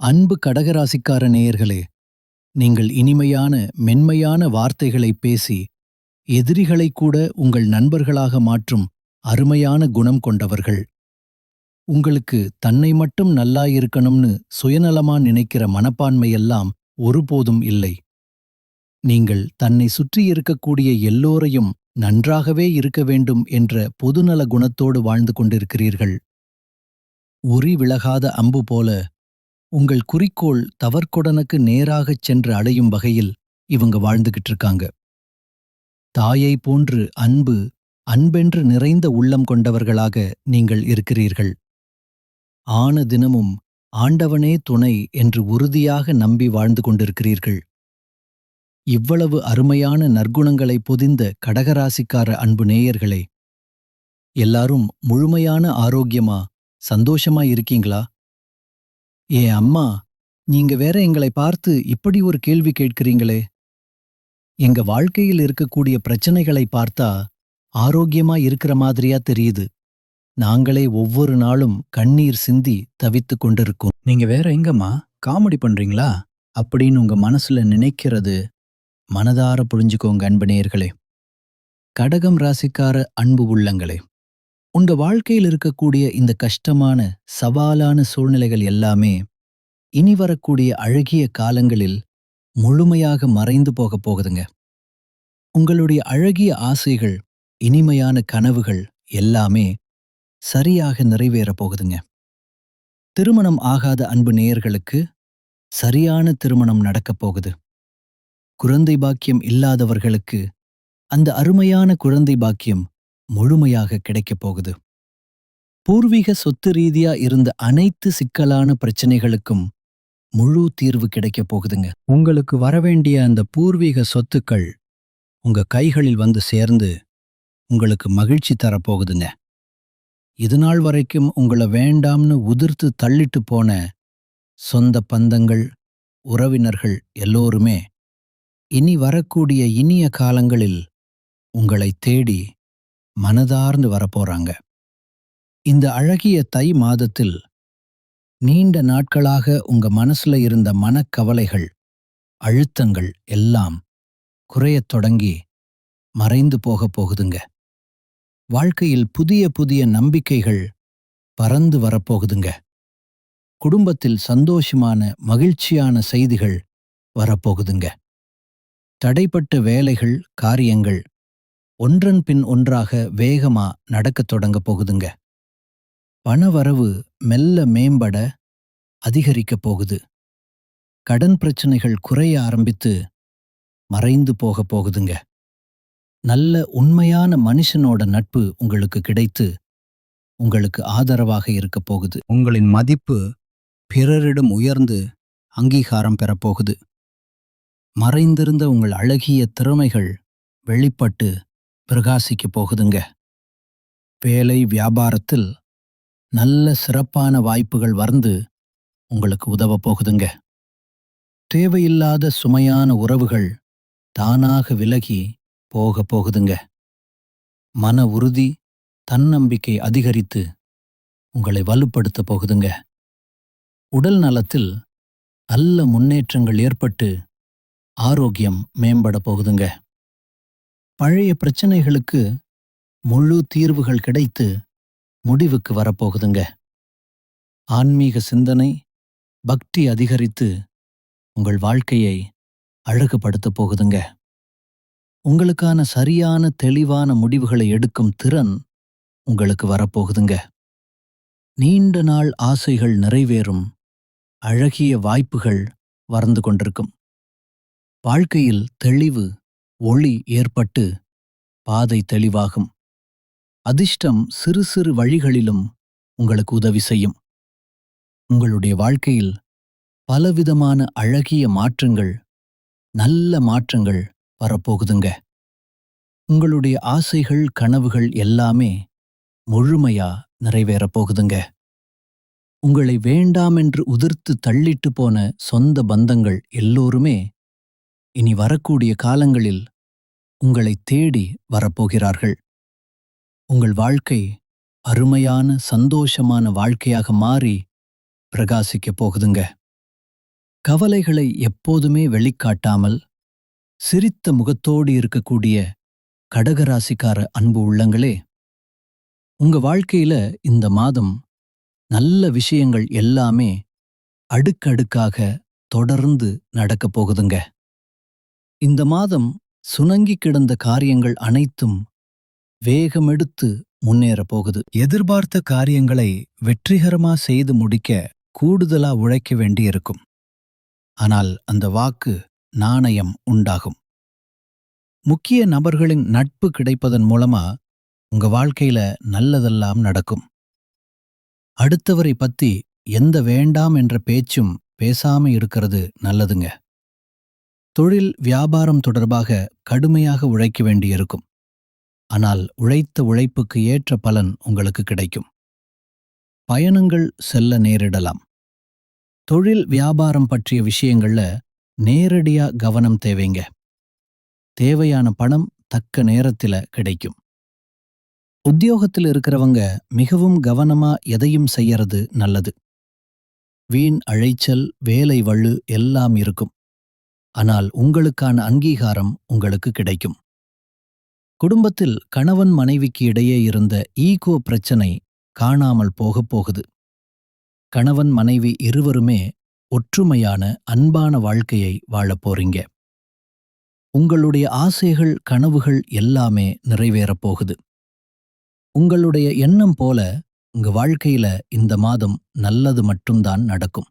அன்பு கடகராசிக்கார நேயர்களே நீங்கள் இனிமையான மென்மையான வார்த்தைகளை பேசி எதிரிகளை கூட உங்கள் நண்பர்களாக மாற்றும் அருமையான குணம் கொண்டவர்கள். உங்களுக்கு தன்னை மட்டும் நல்லாயிருக்கணும்னு சுயநலமா நினைக்கிற மனப்பான்மையெல்லாம் ஒருபோதும் இல்லை. நீங்கள் தன்னை சுற்றி இருக்கக்கூடிய எல்லோரையும் நன்றாகவே இருக்க வேண்டும் என்ற பொதுநல குணத்தோடு வாழ்ந்து கொண்டிருக்கிறீர்கள். உரி விலகாத அம்பு போல உங்கள் குறிக்கோள் தவற்கொடனுக்கு நேராகச் சென்று அடையும் வகையில் இவங்க வாழ்ந்துகிட்டு இருக்காங்க தாயை போன்று அன்பு அன்பென்று நிறைந்த உள்ளம் கொண்டவர்களாக நீங்கள் இருக்கிறீர்கள். ஆன தினமும் ஆண்டவனே துணை என்று உறுதியாக நம்பி வாழ்ந்து கொண்டிருக்கிறீர்கள். இவ்வளவு அருமையான நற்குணங்களை பொதிந்த கடகராசிக்கார அன்பு நேயர்களே எல்லாரும் முழுமையான ஆரோக்கியமா சந்தோஷமா இருக்கீங்களா? ஏ அம்மா நீங்க வேற எங்களை பார்த்து இப்படி ஒரு கேள்வி கேட்கிறீங்களே. எங்க வாழ்க்கையில் இருக்கக்கூடிய பிரச்சனைகளை பார்த்தா ஆரோக்கியமா இருக்கிற மாதிரியா தெரியுது. நாங்களே ஒவ்வொரு நாளும் கண்ணீர் சிந்தி தவித்துக் கொண்டிருக்கோம். நீங்க வேற எங்கம்மா காமெடி பண்றீங்களா? அப்படின்னு உங்க மனசுல நினைக்கிறது மனதார புரிஞ்சுக்கோங்க அன்பு நேயர்களே. கடகம் ராசிக்கார அன்பு உள்ளங்களே. உங்க வாழ்க்கையில் இருக்கக்கூடிய இந்த கஷ்டமான சவாலான சூழ்நிலைகள் எல்லாமே இனி வரக்கூடிய அழகிய காலங்களில் முழுமையாக மறைந்து போகப் போகுதுங்க. உங்களுடைய அழகிய ஆசைகள் இனிமையான கனவுகள் எல்லாமே சரியாக நிறைவேறப் போகுதுங்க. திருமணம் ஆகாத அன்பு நேயர்களுக்கு சரியான திருமணம் நடக்கப் போகுது. குழந்தை பாக்கியம் இல்லாதவர்களுக்கு அந்த அருமையான குழந்தை பாக்கியம் முழுமையாக கிடைக்கப் போகுது. பூர்வீக சொத்து ரீதியா இருந்த அனைத்து சிக்கலான பிரச்சனைகளுக்கும் முழு தீர்வு கிடைக்கப் போகுதுங்க. உங்களுக்கு வரவேண்டிய அந்த பூர்வீக சொத்துக்கள் உங்க கைகளில் வந்து சேர்ந்து உங்களுக்கு மகிழ்ச்சி தரப்போகுதுங்க இதுநாள் வரைக்கும் உங்களை வேண்டாம்னு உதிர்த்து தள்ளிட்டு போன சொந்த பந்தங்கள் உறவினர்கள் எல்லோருமே இனி வரக்கூடிய இனிய காலங்களில் உங்களை தேடி மனதார்ந்து வரப்போறாங்க. இந்த அழகிய தை மாதத்தில் நீண்ட நாட்களாக உங்க மனசுல இருந்த மனக்கவலைகள் அழுத்தங்கள் எல்லாம் குறையத் தொடங்கி மறைந்து போகப் போகுதுங்க. வாழ்க்கையில் புதிய புதிய நம்பிக்கைகள் பறந்து வரப்போகுதுங்க குடும்பத்தில் சந்தோஷமான மகிழ்ச்சியான செய்திகள் வரப்போகுதுங்க தடைப்பட்ட வேலைகள் காரியங்கள் ஒன்றன் பின் ஒன்றாக வேகமா நடக்கத் தொடங்கப் போகுதுங்க. பணவரவு மெல்ல மேம்பட அதிகரிக்கப் போகுது. கடன் பிரச்சனைகள் குறைய ஆரம்பித்து மறைந்து போகப் போகுதுங்க. நல்ல உண்மையான மனுஷனோட நட்பு உங்களுக்கு கிடைத்து உங்களுக்கு ஆதரவாக இருக்கப் போகுது. உங்களின் மதிப்பு பிறரிடம் உயர்ந்து அங்கீகாரம் பெறப்போகுது மறைந்திருந்த உங்கள் அழகிய திறமைகள் வெளிப்பட்டு பிரகாசிக்கப் போகுதுங்க. வேலை வியாபாரத்தில் நல்ல சிறப்பான வாய்ப்புகள் வந்து உங்களுக்கு உதவப் போகுதுங்க. தேவையில்லாத சுமையான உறவுகள் தானாக விலகி போக போகுதுங்க. மன உறுதி தன்னம்பிக்கை அதிகரித்து உங்களை வலுப்படுத்த போகுதுங்க. உடல் நலத்தில் நல்ல முன்னேற்றங்கள் ஏற்பட்டு ஆரோக்கியம் மேம்பட போகுதுங்க. பழைய பிரச்சனைகளுக்கு முழு தீர்வுகள் கிடைத்து முடிவுக்கு வரப்போகுதுங்க. ஆன்மீக சிந்தனை பக்தி அதிகரித்து உங்கள் வாழ்க்கையை அழகுபடுத்தப் போகுதுங்க. உங்களுக்கான சரியான தெளிவான முடிவுகளை எடுக்கும் திறன் உங்களுக்கு வரப்போகுதுங்க. நீண்ட நாள் ஆசைகள் நிறைவேறும் அழகிய வாய்ப்புகள் வறந்து கொண்டிருக்கும். வாழ்க்கையில் தெளிவு ஒளி ஏற்பட்டு பாதை தெளிவாகும். அதிர்ஷ்டம் சிறு சிறு வழிகளிலும் உங்களுக்கு உதவி செய்யும். உங்களுடைய வாழ்க்கையில் பலவிதமான அழகிய மாற்றங்கள் நல்ல மாற்றங்கள் வரப்போகுதுங்க. உங்களுடைய ஆசைகள் கனவுகள் எல்லாமே முழுமையா நிறைவேறப் போகுதுங்க. உங்களை வேண்டாமென்று உதிர்த்து தள்ளிட்டு போன சொந்த பந்தங்கள் எல்லோருமே இனி வரக்கூடிய காலங்களில் உங்களை தேடி வரப்போகிறார்கள். உங்கள் வாழ்க்கை அருமையான சந்தோஷமான வாழ்க்கையாக மாறி பிரகாசிக்கப் போகுதுங்க. கவலைகளை எப்போதுமே வெளிக்காட்டாமல் சிரித்த முகத்தோடு இருக்கக்கூடிய கடகராசிக்கார அன்பு உள்ளங்களே உங்க வாழ்க்கையில இந்த மாதம் நல்ல விஷயங்கள் எல்லாமே அடுக்கடுக்காக தொடர்ந்து நடக்கப் போகுதுங்க. இந்த மாதம் சுணங்கி கிடந்த காரியங்கள் அனைத்தும் வேகமெடுத்து முன்னேறப் போகுது. எதிர்பார்த்த காரியங்களை வெற்றிகரமா செய்து முடிக்க கூடுதலா உழைக்க வேண்டியிருக்கும். ஆனால் அந்த வாக்கு நாணயம் உண்டாகும். முக்கிய நபர்களின் நட்பு கிடைப்பதன் மூலமா உங்க வாழ்க்கையில நல்லதெல்லாம் நடக்கும். அடுத்தவரை பத்தி எந்த வேண்டாம் என்ற பேச்சும் பேசாம இருக்கிறது நல்லதுங்க. தொழில் வியாபாரம் தொடர்பாக கடுமையாக உழைக்க வேண்டியிருக்கும். ஆனால் உழைத்த உழைப்புக்கு ஏற்ற பலன் உங்களுக்கு கிடைக்கும். பயணங்கள் செல்ல நேரிடலாம். தொழில் வியாபாரம் பற்றிய விஷயங்கள்ல நேரடியா கவனம் தேவைங்க. தேவையான பணம் தக்க நேரத்தில கிடைக்கும். உத்தியோகத்தில் இருக்கிறவங்க மிகவும் கவனமா எதையும் செய்யறது நல்லது. வீண் அழைச்சல் வேலை வள்ளு எல்லாம் இருக்கும். ஆனால் உங்களுக்கான அங்கீகாரம் உங்களுக்கு கிடைக்கும். குடும்பத்தில் கணவன் மனைவிக்கு இடையே இருந்த ஈகோ பிரச்சனை காணாமல் போகப் போகுது. கணவன் மனைவி இருவருமே ஒற்றுமையான அன்பான வாழ்க்கையை வாழப் போறீங்க. உங்களுடைய ஆசைகள் கனவுகள் எல்லாமே நிறைவேறப் போகுது. உங்களுடைய எண்ணம் போல உங்க வாழ்க்கையில இந்த மாதம் நல்லது மட்டும்தான் நடக்கும்.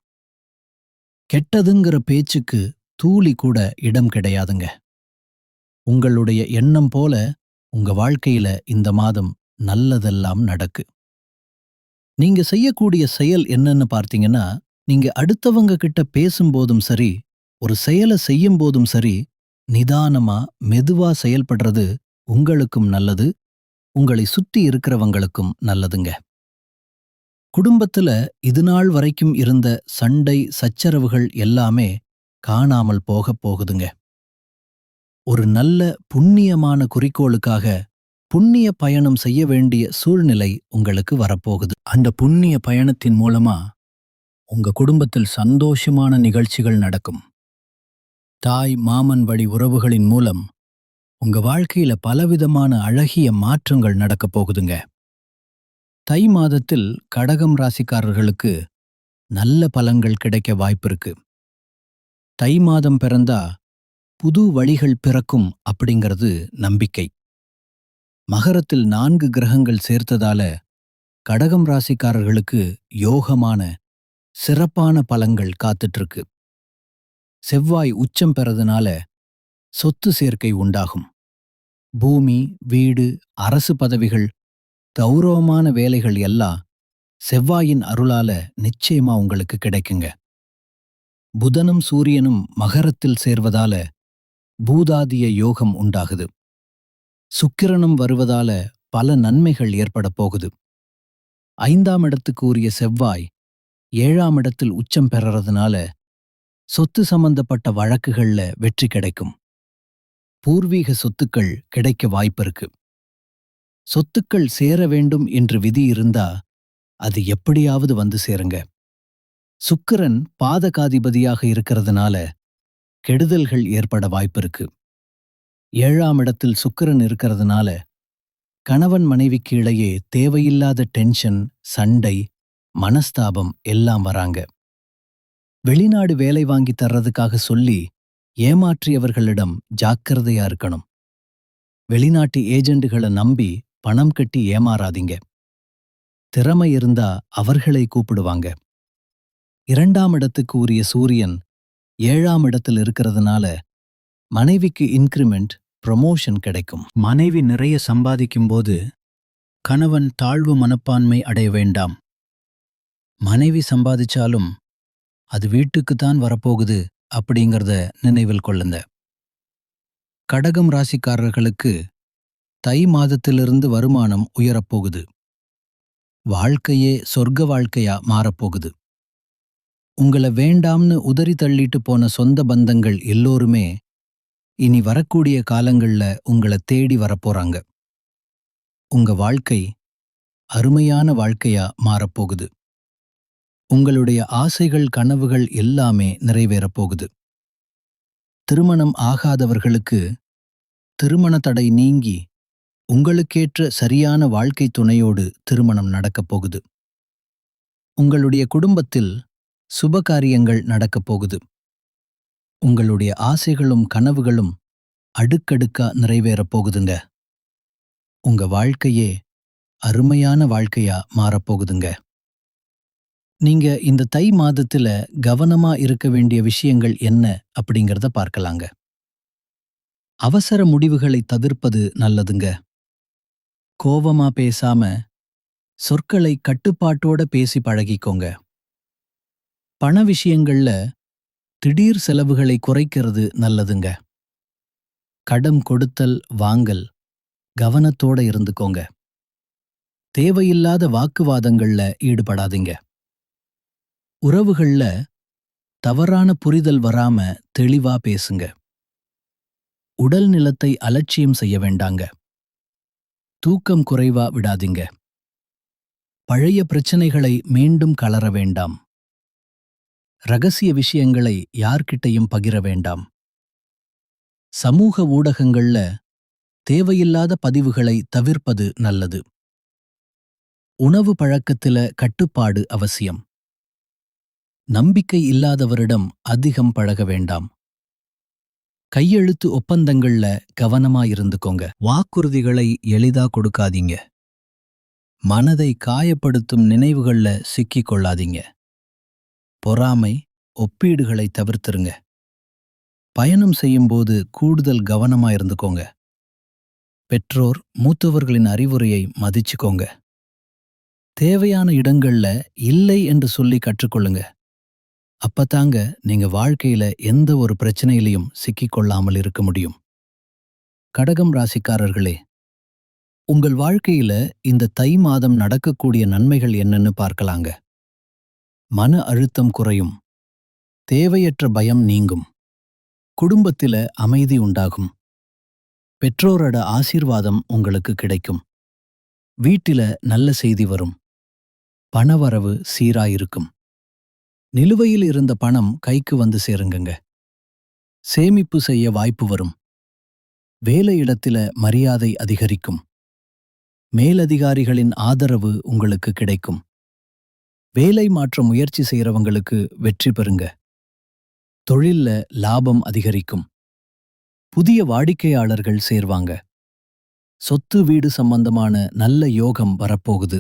கெட்டதுங்கிற பேச்சுக்கு தூளி கூட இடம் கிடையாதுங்க. உங்களுடைய எண்ணம் போல உங்க வாழ்க்கையில இந்த மாதம் நல்லதெல்லாம் நடக்கு. நீங்க செய்யக்கூடிய செயல் என்னன்னு பார்த்தீங்கன்னா நீங்க அடுத்தவங்க கிட்ட பேசும்போதும் சரி ஒரு செயலை செய்யும் போதும் சரி நிதானமா மெதுவா செயல்படுறது உங்களுக்கும் நல்லது உங்களை சுற்றி இருக்கிறவங்களுக்கும் நல்லதுங்க. குடும்பத்துல இதுநாள் வரைக்கும் இருந்த சண்டை சச்சரவுகள் எல்லாமே காணாமல் போகப் போகுதுங்க. ஒரு நல்ல புண்ணியமான குறிக்கோளுக்காக புண்ணிய பயணம் செய்ய வேண்டிய சூழ்நிலை உங்களுக்கு வரப்போகுது. அந்த புண்ணிய பயணத்தின் மூலமா உங்க குடும்பத்தில் சந்தோஷமான நிகழ்ச்சிகள் நடக்கும். தாய் மாமன் வழி உறவுகளின் மூலம் உங்க வாழ்க்கையில பலவிதமான அழகிய மாற்றங்கள் நடக்கப் போகுதுங்க. தை மாதத்தில் கடகம் ராசிக்காரர்களுக்கு நல்ல பலன்கள் கிடைக்க வாய்ப்பிருக்கு தை மாதம் பிறந்தா புது வழிகள் பிறக்கும் அப்படிங்கிறது நம்பிக்கை. மகரத்தில் நான்கு கிரகங்கள் சேர்த்ததால கடகம் ராசிக்காரர்களுக்கு யோகமான சிறப்பான பலங்கள் காத்துட்டு இருக்கு செவ்வாய் உச்சம் பெறதுனால சொத்து சேர்க்கை உண்டாகும். பூமி வீடு அரசு பதவிகள் கௌரவமான வேலைகள் எல்லாம் செவ்வாயின் அருளால நிச்சயமா உங்களுக்கு கிடைக்குங்க. புதனும் சூரியனும் மகரத்தில் சேர்வதால பூதாதிய யோகம் உண்டாகுது. சுக்கிரனும் வருவதால பல நன்மைகள் ஏற்படப் போகுது. ஐந்தாம் இடத்துக்கு உரிய செவ்வாய் ஏழாம் இடத்தில் உச்சம் பெறறதுனால சொத்து சம்பந்தப்பட்ட வழக்குகள்ல வெற்றி கிடைக்கும். பூர்வீக சொத்துக்கள் கிடைக்க வாய்ப்பிருக்கு சொத்துக்கள் சேர வேண்டும் என்று விதி இருந்தா அது எப்படியாவது வந்து சேருங்க. சுக்கிரன் பாதகாதிபதியாக இருக்கிறதுனால கெடுதல்கள் ஏற்பட வாய்ப்பிருக்கு. ஏழாம் இடத்தில் சுக்கிரன் இருக்கிறதுனால கணவன் மனைவிக்கு இடையே தேவையில்லாத டென்ஷன் சண்டை மனஸ்தாபம் எல்லாம் வராங்க. வெளிநாடு வேலை வாங்கி தர்றதுக்காக சொல்லி ஏமாற்றியவர்களிடம் ஜாக்கிரதையா இருக்கணும். வெளிநாட்டு ஏஜெண்டுகளை நம்பி பணம் கட்டி ஏமாறாதீங்க. திறமை இருந்தா அவர்களை கூப்பிடுவாங்க. இரண்டாம் இடத்துக்கு உரிய சூரியன் ஏழாம் இடத்தில் இருக்கிறதுனால மனைவிக்கு இன்க்ரிமெண்ட் ப்ரொமோஷன் கிடைக்கும். மனைவி நிறைய சம்பாதிக்கும்போது கணவன் தாழ்வு மனப்பான்மை அடைய வேண்டாம். மனைவி சம்பாதிச்சாலும் அது வீட்டுக்குத்தான் வரப்போகுது அப்படிங்கிறத நினைவில் கொள்ளுங்க. கடகம் ராசிக்காரர்களுக்கு தை மாதத்திலிருந்து வருமானம் உயரப்போகுது. வாழ்க்கையே சொர்க்க வாழ்க்கையா மாறப்போகுது. உங்களை வேண்டாம்னு உதறி தள்ளிட்டு போன சொந்த பந்தங்கள் எல்லோருமே இனி வரக்கூடிய காலங்கள்ல உங்களை தேடி வரப்போறாங்க. உங்க வாழ்க்கை அருமையான வாழ்க்கையா மாறப்போகுது. உங்களுடைய ஆசைகள் கனவுகள் எல்லாமே நிறைவேறப் போகுது. திருமணம் ஆகாதவர்களுக்கு திருமண தடை நீங்கி உங்களுக்கேற்ற சரியான வாழ்க்கை துணையோடு திருமணம் நடக்கப் போகுது. உங்களுடைய குடும்பத்தில் சுபகாரியங்கள் நடக்கப் போகுது. உங்களுடைய ஆசைகளும் கனவுகளும் அடுக்கடுக்கா நிறைவேறப் போகுதுங்க. உங்க வாழ்க்கையே அருமையான வாழ்க்கையா மாறப்போகுதுங்க நீங்க இந்த தை மாதத்துல கவனமா இருக்க வேண்டிய விஷயங்கள் என்ன அப்படிங்கறத பார்க்கலாங்க. அவசர முடிவுகளை தவிர்ப்பது நல்லதுங்க. கோவமா பேசாம சொற்களை கட்டுப்பாட்டோட பேசி பழகிக்கோங்க. பண விஷயங்கள்ல திடீர் செலவுகளை குறைக்கிறது நல்லதுங்க. கடம் கொடுத்தல் வாங்கல் கவனத்தோட இருந்துக்கோங்க. தேவையில்லாத வாக்குவாதங்கள்ல ஈடுபடாதீங்க. உறவுகள்ல தவறான புரிதல் வராம தெளிவா பேசுங்க. உடல் நிலத்தை அலட்சியம் செய்ய வேண்டாங்க. தூக்கம் குறைவா விடாதீங்க. பழைய பிரச்சனைகளை மீண்டும் கலர வேண்டாம். ரகசிய விஷயங்களை யார்கிட்டையும் பகிர வேண்டாம். சமூக ஊடகங்கள்ல தேவையில்லாத பதிவுகளை தவிர்ப்பது நல்லது. உணவு பழக்கத்தில கட்டுப்பாடு அவசியம். நம்பிக்கை இல்லாதவரிடம் அதிகம் பழக வேண்டாம். கையெழுத்து ஒப்பந்தங்கள்ல கவனமா இருந்துக்கோங்க. வாக்குறுதிகளை எளிதா கொடுக்காதீங்க. மனதை காயப்படுத்தும் நினைவுகள்ல சிக்கிக் கொள்ளாதீங்க. பொறாமை ஒப்பீடுகளை தவிர்த்துருங்க. பயணம் செய்யும்போது கூடுதல் கவனமா இருந்துக்கோங்க. பெற்றோர் மூத்தவர்களின் அறிவுரையை மதிச்சுக்கோங்க. தேவையான இடங்கள்ல இல்லை என்று சொல்லி கற்றுக்கொள்ளுங்க. அப்பதாங்க நீங்க வாழ்க்கையில எந்த ஒரு பிரச்சனையிலையும் சிக்கிக் கொள்ளாமல் இருக்க முடியும். கடகம் ராசிக்காரர்களே உங்கள் வாழ்க்கையில இந்த தை மாதம் நடக்கக்கூடிய நன்மைகள் என்னன்னு பார்க்கலாங்க. மன அழுத்தம் குறையும். தேவையற்ற பயம் நீங்கும். குடும்பத்தில அமைதி உண்டாகும். பெற்றோரோட ஆசீர்வாதம் உங்களுக்கு கிடைக்கும். வீட்டில நல்ல செய்தி வரும். பணவரவு சீராயிருக்கும். நிலுவையில் இருந்த பணம் கைக்கு வந்து சேருங்கங்க. சேமிப்பு செய்ய வாய்ப்பு வரும். வேலையிடத்தில மரியாதை அதிகரிக்கும். மேலதிகாரிகளின் ஆதரவு உங்களுக்கு கிடைக்கும். வேலை மாற்ற முயற்சி செய்கிறவங்களுக்கு வெற்றி பெறுங்க. தொழில்ல லாபம் அதிகரிக்கும். புதிய வாடிக்கையாளர்கள் சேர்வாங்க. சொத்து வீடு சம்பந்தமான நல்ல யோகம் வரப்போகுது.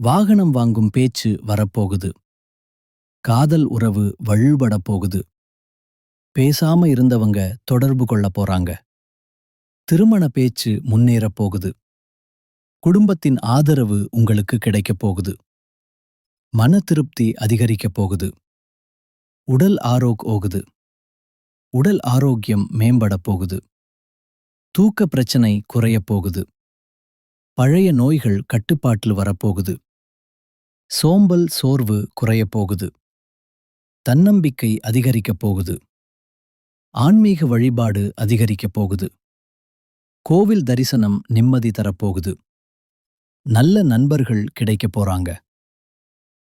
வாகனம் வாங்கும் பேச்சு வரப்போகுது. காதல் உறவு வழுபடப் போகுது. பேசாம இருந்தவங்க தொடர்பு கொள்ள போறாங்க. திருமண பேச்சு முன்னேறப் போகுது. குடும்பத்தின் ஆதரவு உங்களுக்கு கிடைக்கப் போகுது. மன திருப்தி அதிகரிக்கப் போகுது. உடல் ஆரோக் ஓகுது. உடல் ஆரோக்கியம் மேம்படப் போகுது. தூக்க பிரச்சனை குறையப் போகுது. பழைய நோய்கள் கட்டுப்பாட்டில் வரப்போகுது சோம்பல் சோர்வு குறையப் போகுது. தன்னம்பிக்கை அதிகரிக்கப் போகுது. ஆன்மீக வழிபாடு அதிகரிக்கப் போகுது. கோவில் தரிசனம் நிம்மதி தரப்போகுது நல்ல நண்பர்கள் கிடைக்கப் போறாங்க.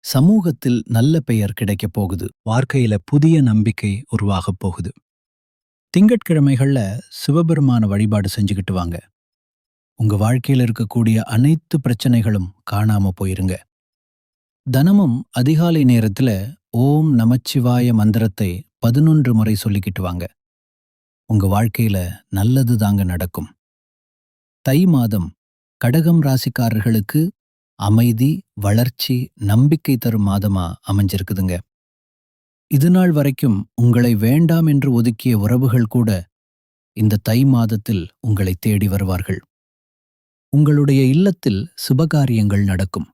சமூகத்தில் நல்ல பெயர் கிடைக்கப் போகுது. வாழ்க்கையில புதிய நம்பிக்கை உருவாகப் போகுது. திங்கட்கிழமைகள்ல சிவபெருமான வழிபாடு செஞ்சுக்கிட்டு வாங்க. உங்க வாழ்க்கையில இருக்கக்கூடிய அனைத்து பிரச்சனைகளும் காணாம போயிருங்க. தினமும் அதிகாலை நேரத்துல ஓம் நமச்சிவாய மந்திரத்தை பதினொன்று முறை சொல்லிக்கிட்டு வாங்க. உங்க வாழ்க்கையில நல்லது தாங்க நடக்கும். தை மாதம் கடகம் ராசிக்காரர்களுக்கு அமைதி வளர்ச்சி நம்பிக்கை தரும் மாதமா அமைஞ்சிருக்குதுங்க. இது நாள் வரைக்கும் உங்களை வேண்டாம் என்று ஒதுக்கிய உறவுகள் கூட இந்த தை மாதத்தில் உங்களை தேடி வருவார்கள். உங்களுடைய இல்லத்தில் சுபகாரியங்கள் நடக்கும்.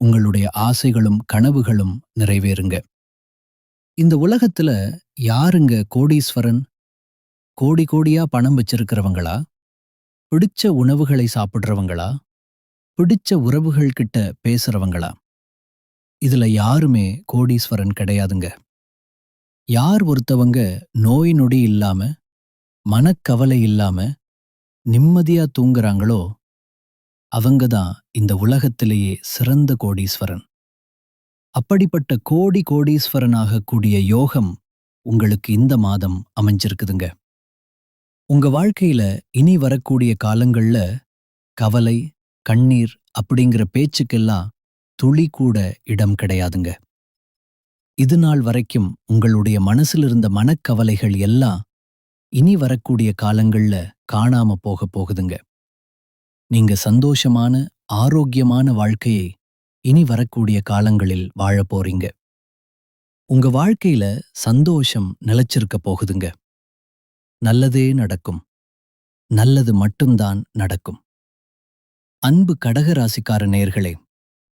உங்களுடைய ஆசைகளும் கனவுகளும் நிறைவேறுங்க. இந்த உலகத்துல யாருங்க கோடீஸ்வரன்? கோடி கோடியா பணம் வச்சிருக்கிறவங்களா? பிடிச்ச உணவுகளை சாப்பிடுறவங்களா? பிடிச்ச உறவுகள் கிட்ட பேசுறவங்களா? இதுல யாருமே கோடீஸ்வரன் கிடையாதுங்க. யார் ஒருத்தவங்க நோய் நொடி இல்லாம மனக்கவலை இல்லாம நிம்மதியா தூங்குறாங்களோ அவங்க தான் இந்த உலகத்திலேயே சிறந்த கோடீஸ்வரன். அப்படிப்பட்ட கோடி கோடீஸ்வரனாக கூடிய யோகம் உங்களுக்கு இந்த மாதம் அமைஞ்சிருக்குதுங்க. உங்க வாழ்க்கையில இனி வரக்கூடிய காலங்கள்ல கவலை கண்ணீர் அப்படிங்கிற பேச்சுக்கெல்லாம் துளி கூட இடம் கிடையாதுங்க. இது நாள் வரைக்கும் உங்களுடைய மனசில் இருந்த மனக்கவலைகள் எல்லாம் இனி வரக்கூடிய காலங்கள்ல காணாம போக போகுதுங்க. நீங்க சந்தோஷமான ஆரோக்கியமான வாழ்க்கையை இனி வரக்கூடிய காலங்களில் வாழப் போறீங்க. உங்க வாழ்க்கையில சந்தோஷம் நிலைச்சிருக்க போகுதுங்க. நல்லதே நடக்கும். நல்லது மட்டும்தான் நடக்கும். அன்பு கடகராசிக்கார நேர்களே